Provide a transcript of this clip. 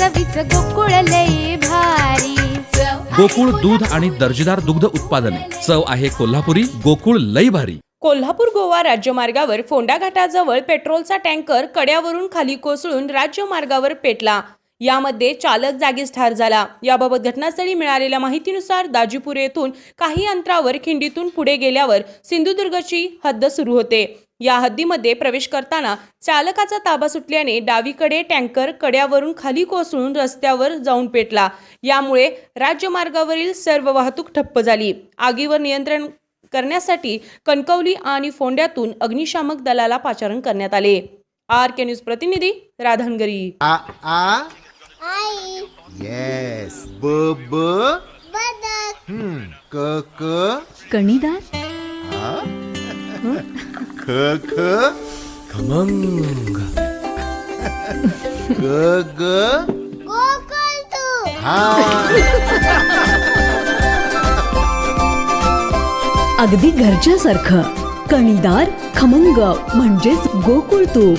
चवीच गोकुळ लई भारी. गोकुळ दूध आणि दर्जेदार दुग्ध उत्पादने. चव आहे कोल्हापुरी गोकुळ लई भारी. कोल्हापूर गोवा राज्यमार्गावर फोंडा घाटाजवळ पेट्रोलचा टँकर कड्यावरून खाली कोसळून राज्यमार्गावर पेटला. यामध्ये चालक जागीच ठार झाला. याबाबत घटनास्थळी मिळालेल्या माहितीनुसार दाजीपूर येथून काही अंतरावर खिंडीतून पुढे गेल्यावर सिंधुदुर्गची हद्द सुरू होते. या हद्दीमध्ये प्रवेश करताना चालकाचा ताबा सुटल्याने डावीकडे टँकर कड्यावरून खाली कोसळून रस्त्यावर जाऊन पेटला. यामुळे राज्यमार्गावरील सर्व वाहतूक ठप्प झाली. आगीवर नियंत्रण करण्यासाठी कणकवली आणि फोंड्यातून अग्निशामक दलाला पाचारण करण्यात आले. आर के न्यूज प्रतिनिधी राधानगरी आ आ येस ब ब बदक हम्म क क कणीदार? ख ख खमंग. ग ग तू हा. अगदी घरच्यासारखं. कणीदार खमंग म्हणजेच गोकुळ तूप.